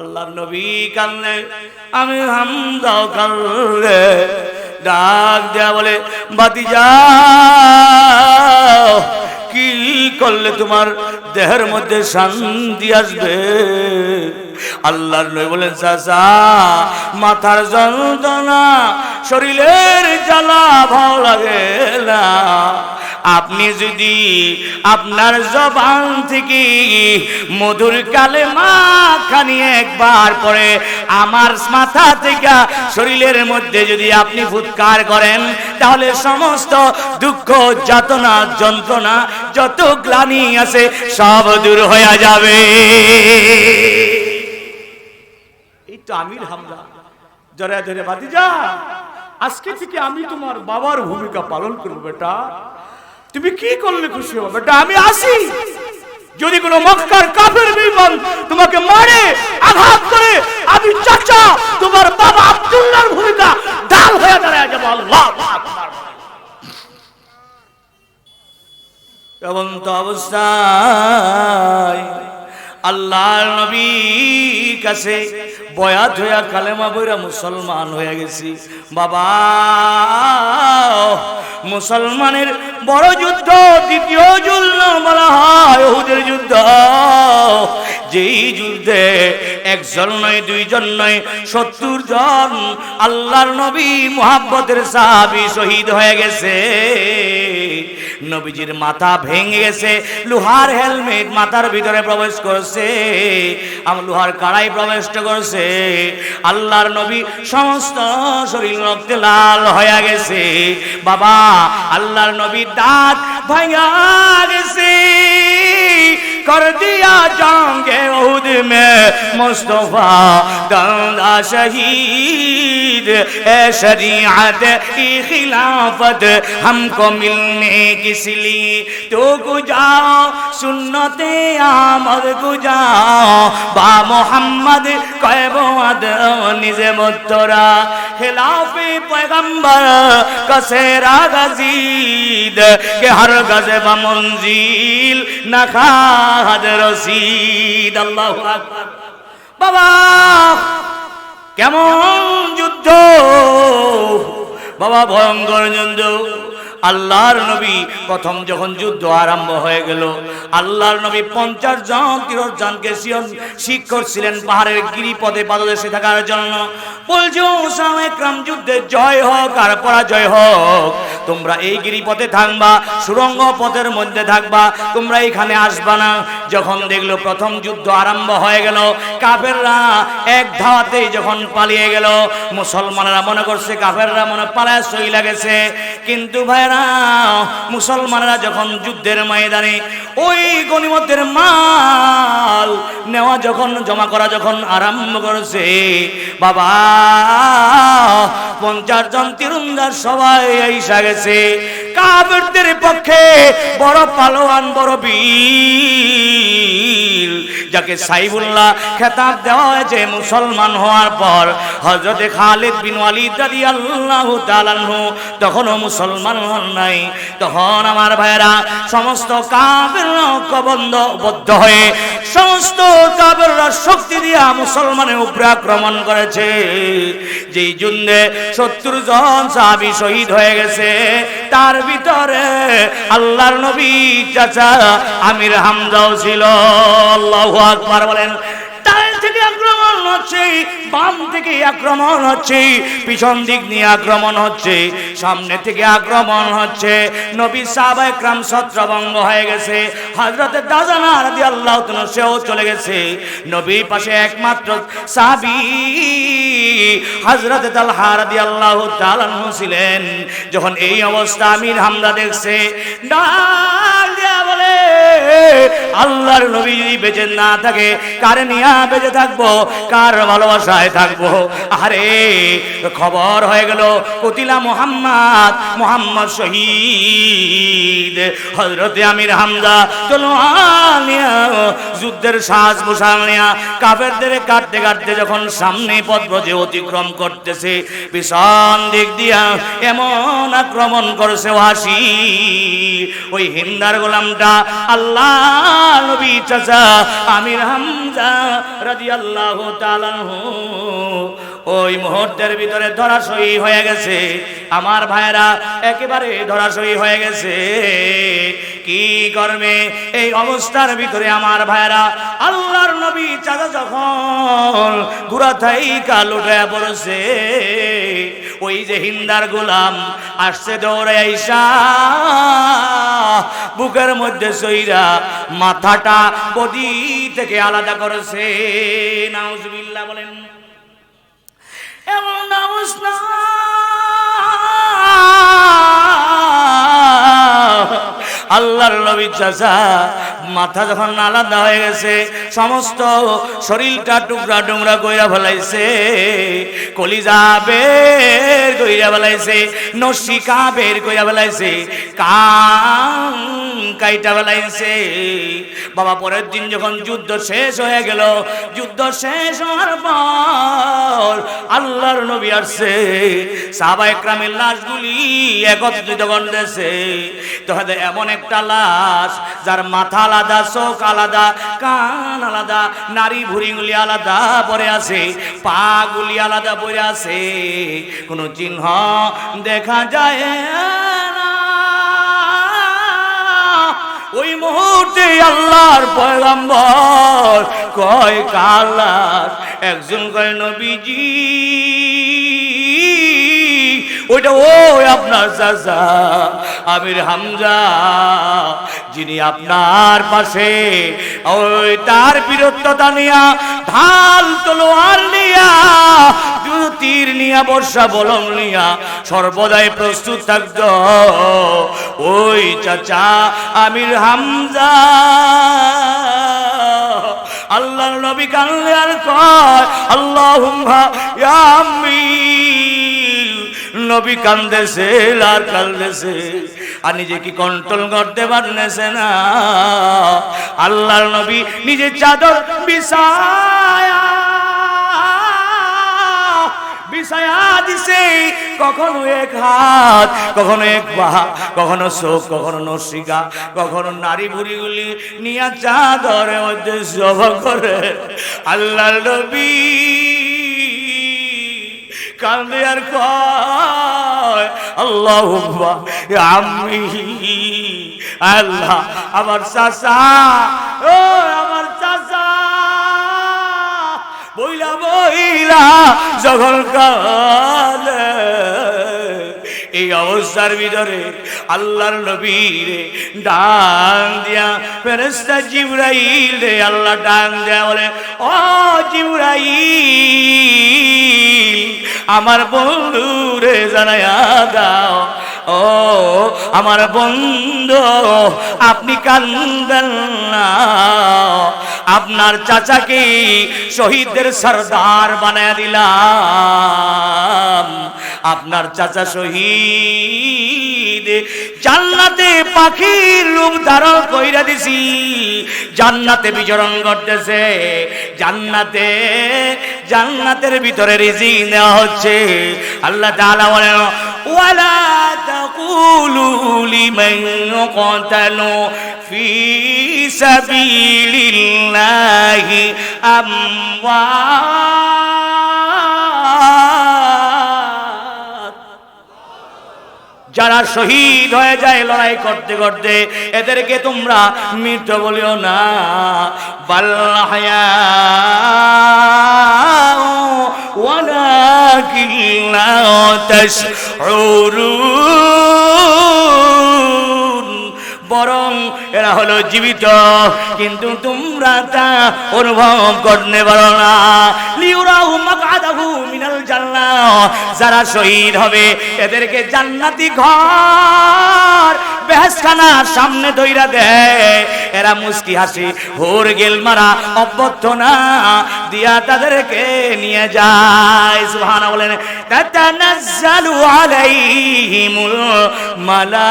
আল্লাহ নবী কান্দে, আমি হাম হামদাও কান্দে। ডাক দেয়া বলে বাতি যা কি করলে তোমার দেহের মধ্যে শান্তি আসবে? আল্লাহর নবী বলেন, চাচা, মাথার যন্ত্রণা শরীরের জ্বালা ভালো লাগে না। আপনি যদি আপনার জবান থেকে মধুর কালে মা খানি একবার পরে আমার মাথা থেকে শরীরের মধ্যে যদি আপনি ফুৎকার করেন, তাহলে সমস্ত দুঃখ, যাতনা, যন্ত্রণা, যত গ্লানি আছে সব দূর হয়ে যাবে। এই তো আমির হামলা। জরা বাদি যা আজকে থেকে আমি তোমার বাবার ভূমিকা পালন করব বেটা। তুমি কি করলে খুশি হবে বেটা? আমি আসি। যদি কোনো মক্কার কাফের বিমান তোমাকে মারে, আঘাত করে, আমি চাচা তোমার বাবা আব্দুল্লাহর ভূমিকা ডাল হয়ে দাঁড়ায় যাব। আল্লাহ। এমন তো অবস্থায় আল্লাহর নবীর কাছে বয়াত হইয়া কালেমা বইরা মুসলমান হয়ে গেছি। বাবা, মুসলমানের বড় যুদ্ধ, দ্বিতীয় যুদ্ধ বলা হয় যুদ্ধ। যেই যুদ্ধে একজন নয়, দুইজন নয়, সত্তর জন আল্লাহর নবী মোহাব্বতের সাহাবি শহীদ হয়ে গেছে। নবীজির মাথা ভেঙে গেছে, লোহার হেলমেট মাথার ভিতরে প্রবেশ করছে, আমার লোহার কাড়াই প্রবেশ করছে, আল্লাহর নবী সমস্ত শরীর রক্তে লাল হয়ে গেছে, বাবা আল্লাহর নবীর দাঁত ভাঙা গেছে, কর দিয়া জঙ্গে عہد মে মুস্তফা گندا শহীদ, এ شریعت কি খিলাফত ہم মিলনে কি लिए तो गुजाओ सुन्नते आमद गुजाओ बा मोहम्मद कैबोद निजे मुत्तरा खिलाफे पैगंबर कसेरा गजीद के हर गजब मंजिल नखाद রসিদ আল্লাহ বাবা কেমন যুদ্ধ বাবা ভয়ঙ্কর যুদ্ধ আল্লাহর নবী প্রথম যখন যুদ্ধ আরম্ভ হয়ে গেল, আল্লাহর নবী পঞ্চাশ জন তীরজনকে শিখ করছিলেন পাহাড়ের গিরিপদে পাদদেশে থাকার জন্য। বলছে ওসামে ক্রাম যুদ্ধে জয় হোক আর পরাজয় হোক। তোমরা এই গিরিপথে থাকবা, সুরঙ্গ পথের মধ্যে থাকবা, তোমরা এখানে আসবা না। যখন দেখল প্রথম যুদ্ধ আরম্ভ হয়ে গেল, কাফেররা এক ধাওয়াতে যখন পালিয়ে গেল, মুসলমানরা মনে করছে কাফেররা মনে পালায় সই লাগেছে কিন্তু ভাইরা, মুসলমানরা যখন যুদ্ধের ময়দানে ওই গণিমতের মাল নেওয়া যখন, জমা করা যখন আরম্ভ করেছে, বাবা, পঞ্চাশ জন তীরন্দাজ সবাই আইসা গেছে। গেছে কাবেরদের পক্ষে বড় পালোয়ান, বড় বীর। যাকে সাইবুল্লাহ খেতাব দেওয়া হয়েছে মুসলমান হওয়ার পর হজরতে খালিদ বিন ওয়ালিদ রাদিয়াল্লাহু তাআলাহু তখনও মুসলমান হন নাই। তখন আমার ভাইরা সমস্ত কাবের কবন্ধ বদ্ধ হয়ে সমস্ত কাবেররা শক্তি দিয়া মুসলমানের উপরে আক্রমণ করেছে। যেই যুদ্ধে সত্তর জন সাহাবি শহীদ হয়ে গেছে তার ভিতরে আল্লাহর নবী চাচা আমির হামজাও ছিল। আল্লাহ আকবার বলেন থেকে আক্রমণ হচ্ছে, বাম থেকে আক্রমণ হচ্ছে, পিছন দিক নিয়ে আক্রমণ হচ্ছে, সামনে থেকে আক্রমণ হচ্ছে। নবী সাহাবা ছত্রভঙ্গ হয়ে গেছে। আল্লাহ সেও চলে গেছে। নবীর পাশে একমাত্র সাহাবি হজরত তালহা রাদি আল্লাহ ছিলেন। যখন এই অবস্থা আমির হামদা দেখছে বলে আল্লাহর নবী যদি বেঁচে না থাকে, কার নিয়া বেঁচে থাকব? কার ভালোবাসায় থাকব? আরে খবর হয়ে গেল, কতিলা মোহাম্মদ মোহাম্মদ শহীদ। হজরতে আমির হামদা চলো যুদ্ধের সাজ পোশাক নিয়া, কাফেরদের কাটতে কাটতে যখন সামনে পথব্রজে অতিক্রম করতেছে পিছন দিক দিয়া এমন আক্রমণ করছে ওয়াসি ওই হিন্দার গোলামটা আল্লাহ নবী চাচা আমির হামজা রাজি আল্লাহ ওই মুহূর্তের ভিতরে ধরাশয়ী হয়ে গেছে। আমার ভাইরা একেবারে ধরাশয়ী হয়ে গেছে। কি করবে এই অবস্থার ভিতরে আমার ভাইরা আল্লাহর নবী চাচা যখন ঘুরা থাইকা লুটে পড়ছে, ওই যে হিন্দার গোলাম আসছে দৌড়ে আইসা, বুকের মধ্যে সইরা মাথাটা বডি থেকে আলাদা করেছে। নাউজুবিল্লাহ বলেন। এমন না আল্লাহর নবী চাচা, মাথা যখন আলাদা হয়ে গেছে, সমস্ত শরীরটা টুকরা টুকরা কইরা ফেলাইছে, কলিজা বের কইরা ফেলাইছে, নসিকা বের কইরা ফেলাইছে, কান কাইটা ফেলাইছে। বাবা, পরের দিন যখন যুদ্ধ শেষ হয়ে গেল, যুদ্ধ শেষ হওয়ার পর আল্লাহর নবী আসছে সাহাবা একরামের লাশগুলি একত্রিত করতেছে তো এমন একটা লাশ, যার মাথা আলাদা, চোখ আলাদা, কান আলাদা, নারী ভুড়িগুলি আলাদা পরে আছে পা গুলি আলাদা পরে আছে। কোনো চিহ্ন দেখা যায় ওই মুহূর্তে আল্লাহর পয়গম্বর কয় কালার একজন কয়, নবীজি ওইটা, ও আপনার চাচা আমির হামজা, যিনি আপনার পাশে, ওই তার বীরত্বতা নিয়া, ঢাল তলোয়ার নিয়া তীর নিয়া, বর্ষা বলম নিয়া, সর্বদাই প্রস্তুত থাকত। ওই চাচা আমির হামজা আল্লাহ নবী কানলে আর কয় আল্লাহ নবী কান্দেছে আর কান্দেছে। আর নিজে কি কন্ট্রোল করতে পারনেছে না? আল্লাহর নবী নিজের চাদর বিছায়া বিছায়া কখনো এক হাত, কখনো এক পা, কখনো চোখ, কখনো নসিকা, কখনো নারী বুড়িগুলি নিয়ে চাদরের মধ্যে জবা করে। আল্লাহ নবী কান্দে আর কয় আল্লাহ আমি আল্লাহ, আমার চাচা, ও আমার চাচা, বইলা বইলা যখন কালে এই অবস্থার ভিতরে আল্লাহর নবীর ডাং দিয়া ফেরেস্তা জিবরাইল রে আল্লাহ ডান দেয়া বলে, ও জিবরাইল, আমার বন্ধু রে জানায়া দাও। ও আমার বন্ধু, আপনি কান্দেন না। আপনার চাচাকে শহীদদের সর্দার বানায় দিলাম। আপনার চাচা শহীদ, জান্নাতে পাখির রূপ ধারণ কইরা দিছি। জান্নাতে বিচরণ করতেছে, জান্নাতে, জান্নাতের ভিতরে রিজি নেওয়া হচ্ছে। আল্লাহ তাআলা বলেন, ওয়ালা তাকুলু লিমান ইয়াকতালু ফি সাবিলিল الله أموات যারা শহীদ হয়ে যায় লড়াই করতে করতে এদেরকে তোমরা মৃত বলিও না বাল্লাহায়া ولكن لا تشعرون বরং এরা হলো জীবিত। কিন্তু তোমরা তা অনুভব করতে পারো না। লিউরাহু মাকআদাহু মিনাল জান্নাহ। যারা শহীদ হবে, এদেরকে জান্নাতি ঘর সামনে দইরা দেয় এরা মুস্কি হাসি, হোর গেল মারা অভ্যর্থনা দিয়া তাদেরকে নিয়ে যায়। সুবহানাল্লাহ বলেন আলাইহিমুল মালাইকা।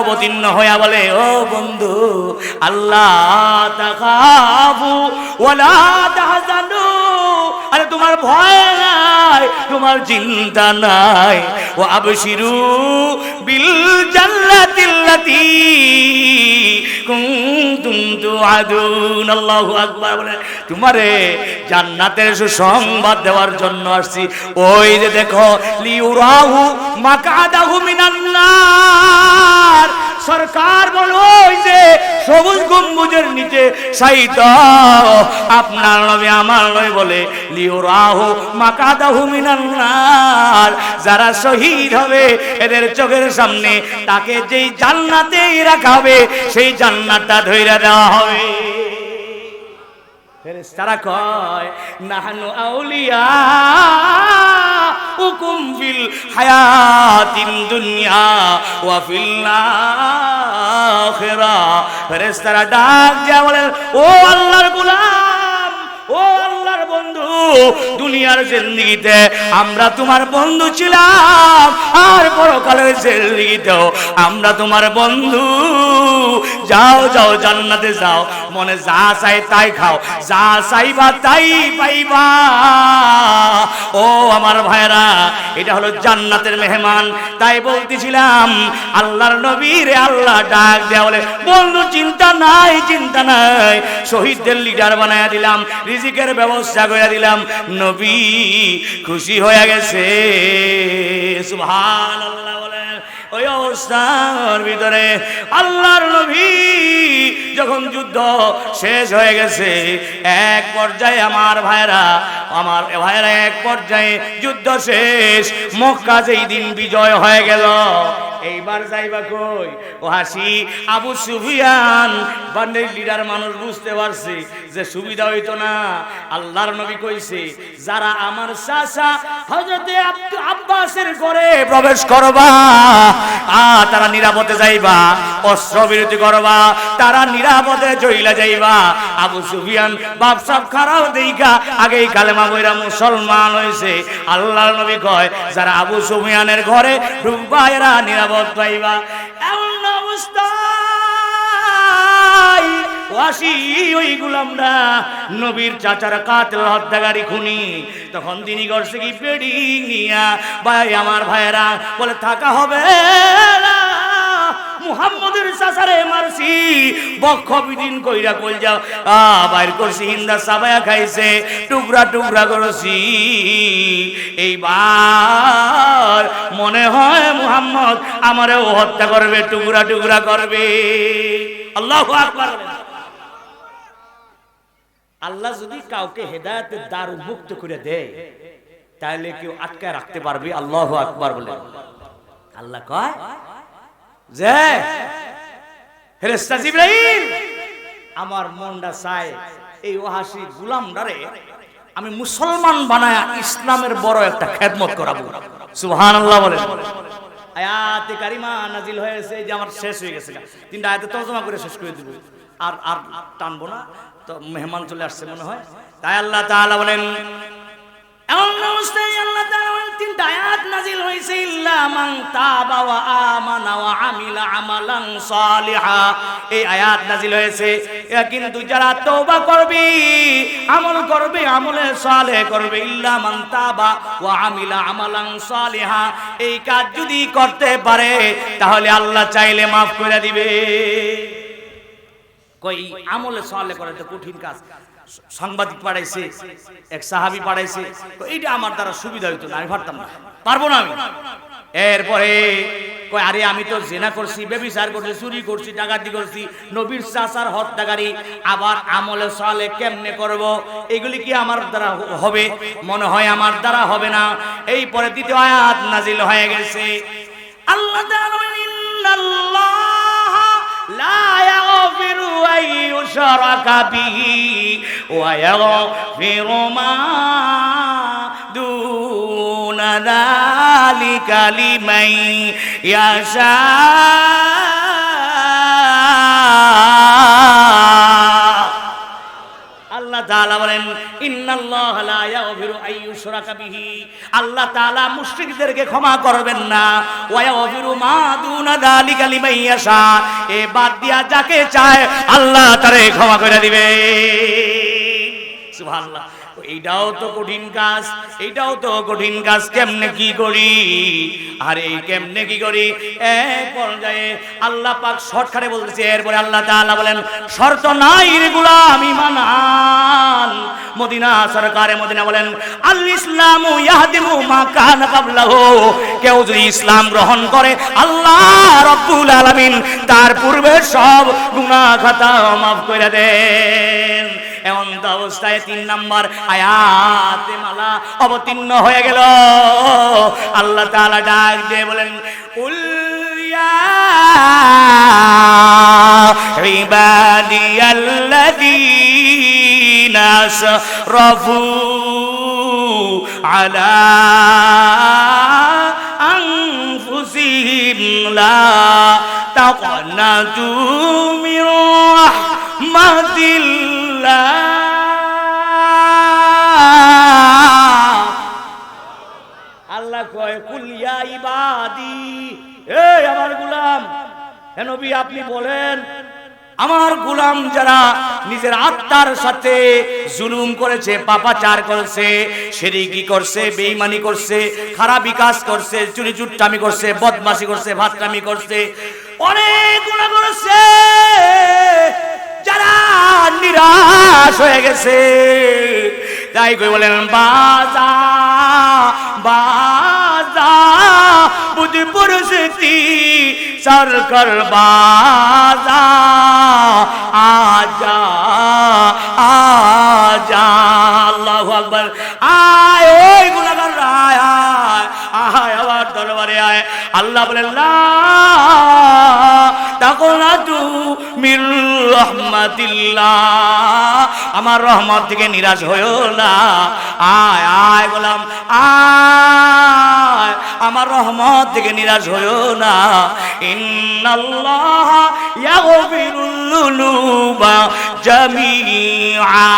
অবতীর্ণ হইয়া বলে, ও বন্ধু, আল্লাহ তাখাফু ওয়ালা তাহজানু। আরে তোমার ভয় নাই তোমার চিন্তা নাই। ও আবশিরু বিল জান্নাতিল্লাতি বলে, তোমারে জান্নাতের সুসংবাদ দেওয়ার জন্য আসছি। ওই যে দেখো, লিউরাহু মাকাদাহু সরকার বলো, ওই যে সবুজ গম্বুজের নিচে সাইত আপনার নবী আমার নয় বলে লিওরাহু মাকাদাহু মিনান নার। যারা শহীদ হবে, এদের চোখের সামনে তাকে যেই জান্নাতেই রাখা হবে, সেই জান্নাতটা ধইরা দেওয়া হবে। ফেরেশতারা কয়, নাহানু আউলিয়া হুকুম ফিল হায়াতিন দুনিয়া ওয়া ফিল আখিরা। ফেরেশতারা ডাক দিয়া বলেন, ও আল্লাহর গোলাম, ও দুনিয়ার জিন্দেগিতে আমরা তোমার বন্ধু ছিলাম, আর পরকালের জিন্দেগিতেও আমরা তোমার বন্ধু। যাও যাও, জান্নাতে যাও। মনে যা চাই তাই খাও। যা চাইবা তাই পাইবা। ও আমার ভাইরা এটা হলো জান্নাতের মেহমান। তাই বলতেছিলাম, আল্লাহর নবীর আল্লাহ ডাক দেয়া বলে, বন্ধু, চিন্তা নাই চিন্তা নাই। শহীদদের লিডার বানায়া দিলাম, রিজিকের ব্যবস্থা করে দিলাম। নবী, খুশি হয়ে গেছে। সুবহান আল্লাহ ওই অবস্থার ভিতরে আল্লাহর নবী যখন যুদ্ধ শেষ হয়ে গেছে, এক পর্যায়ে আমার ভাইরা আমার ভাইরা এক পর্যায়ে যুদ্ধ শেষ, মক্কা যেই দিন বিজয় হয়ে গেল। এইবার যাইবা কই? ও হাসি, আবু সুফিয়ান, বান্ডের লিডার মানুষ বুঝতে পারছে যে সুবিধা হইতো না। আল্লাহর নবী কইছে, যারা আমার চাচা আব্দু আব্বাসের ঘরে প্রবেশ করবা, আ, তারা নিরাপদে যাইবা, অস্ত্র বিরতি করবা, তারা নিরাপদে জইলা যাইবা। আবু সুফিয়ান বাপসাব খারাপ দেইকা আগেই কালেমা বইরা মুসলমান হইছে। আল্লাহর নবী কয়, যারা আবু সুফিয়ানের ঘরে ঢুকবা, এরা নিরাপদ পাইবা। এমন অবস্থা ওয়াসি, ওই গুলামরা নবীর চাচার কাতল হত্যাকারী খুনি। তখন তিনি করছে কি বেড়ি নিয়া ভাই, আমার ভাইয়েরা বলে, থাকা হবে না। মুহাম্মদের চাচারে মারছি। বক্ষ বিদিন কইরা কইল যাও আ, বাইর করছি, হিন্দা সাবায়া খাইছে টুকরা টুকরা করছি। এইবার মনে হয় মুহাম্মদ আমারেও হত্যা করবে টুকরা টুকরা করবে। আল্লাহু আকবার। আল্লাহ যদি কাউকে হেদায়েতের দ্বার উন্মুক্ত করে দেয় তাহলে কেউ আটকায় রাখতে পারবে, আল্লাহ আকবার বলে। আল্লাহ কয় যে ফেরেশতা জিবরাইল, আমার মনটা চায় এই ওহাসি গুলামডারে আমি মুসলমান বানায়া ইসলামের বড় একটা খেদমত করাবো। সুবহানাল্লাহ বলে আয়াতে কারিমা নাজিল হয়েছে যে আমার শেষ হয়ে গেছে তিনটা আয়াতে তর্জমা করে শেষ করে দিব। আর আর টানবো না, তো মেহমান চলে আসছে মনে হয়। তাই আল্লাহ তাআলা বলেন, এমন অবস্থায় আল্লাহ বলেন তিনটা আয়াত নাজিল হয়েছে ইল্লা তাবা ওয়া আমানা ওয়া আমিলা আমালান সালিহা। এই আয়াত নাজিল হয়েছে কিন্তু যারা তওবা করবে, আমল করবে, আমলে করবে তাবা ওয়া আমিলা আমালান সালিহা। এই কাজ যদি করতে পারে, তাহলে আল্লাহ চাইলে মাফ করে দিবে। কই, আমলে সালে করে তো কঠিন কাজ। সাংবাদিক পাঠাইছে, এক সাহাবি পাঠাইছে। এইটা আমার দ্বারা সুবিধা হইতো না, আমি পারতাম না। পারব না আমি। এরপরে কই আরে আমি তো জেনা করছি বেবিচার করছি, চুরি করছি, ডাকাতি করছি, নবীর চাচার হত্যাকারী, আবার আমলে সালে কেমনে করব? এগুলি কি আমার দ্বারা হবে? মনে হয় আমার দ্বারা হবে না। এই পরে দ্বিতীয় আয়াত নাজিল হয়ে গেছে। আল্লাহ لا يغفر أن يشرك به ويغفر ما دون ذلك لمن يشاء. আল্লাহ তাআলা বলেন, ইন্নাল্লাহ লা ইয়াগফিরু আইয়ুশরাকা বিহি। আল্লাহ তাআলা মুশরিকদেরকে ক্ষমা করবেন না। ওয়া ইয়াগফিরু মা দুনা যালিকা লিমান ইয়াশা। এ বাদ দিয়া যাকে চায়, আল্লাহ তারে ক্ষমা করে দিবে। এইটাও তো কঠিন কাজ, এইটাও তো কঠিন কাজ, কেমনে কি করি? আর কেমনে কি করি? এক পর্যায়ে আল্লাহ পাক শর্টকাটে বলতেছে, এরপরে আল্লাহ তাআলা বলেন, শর্ত নাই রে গোলাম ইমানান মদিনা সরকারে মদিনা বলেন, আল ইসলামু ইয়াহদিমু মা কানা কাবলাহু কেউ যদি ইসলাম গ্রহণ করে, আল্লাহ রব্বুল আলামিন তার পূর্বে সব গুনাহ খাতা মাফ করে দেন। এমন তো অবস্থায় তিন নাম্বার আয়াতে মালা অবতীর্ণ হয়ে গেল আল্লাহ তাআলা ডাক দিয়ে বলেন উল ইয়া ইবাদিয়াল্লাযীনা আসরাফু আলা أنفسهم لا تقنطوا من رحمة الله নবী, আপনি বলেন, আমার গুলাম যারা নিজের আত্মার সাথে জুলুম করেছে, পাপাচার করেছে, সেরিকি করছে বেইমানি করছে, খারাপ বিকাশ করছে, চুরি চুট্টামি করছে, বদমাশি করছে ভাতরামি করছে, অনেক গুণা করেছে, যারা নিরাশ হয়ে গেছে। তাই কই বলেন, বাজা বাজা বুদ্ধি পরিস্থিতি সরকার বাজা, আজা আজা। আল্লাহু আকবার। আয় ওই গুনাহগার আয় আয় আমার দরবারে, আয়। আল্লাহ বলেন লা তাকুনাতু মির রহমাতিল্লাহ। আমার রহমত থেকে নিরাশ হইও না। আয় আয় গোলাম, আয়। আমার রহমত থেকে নিরাশ হইও না। ইন্নাল্লাহ ইয়াগফিরুল যুনুবা জামিআ।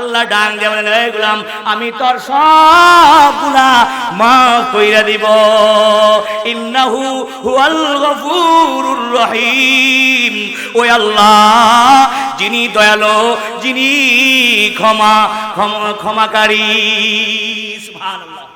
আল্লাহ ডাং দিয়ে বলেন, "এই গোলাম, আমি তোর সব মা মাফ কইরা দিব। ইন্নাহু হুয়াল গফুরুর রহিম। ওই আল্লাহ, যিনি দয়ালু, যিনি ক্ষমা ক্ষমা, ক্ষমাকারী। সুবহানাল্লাহ।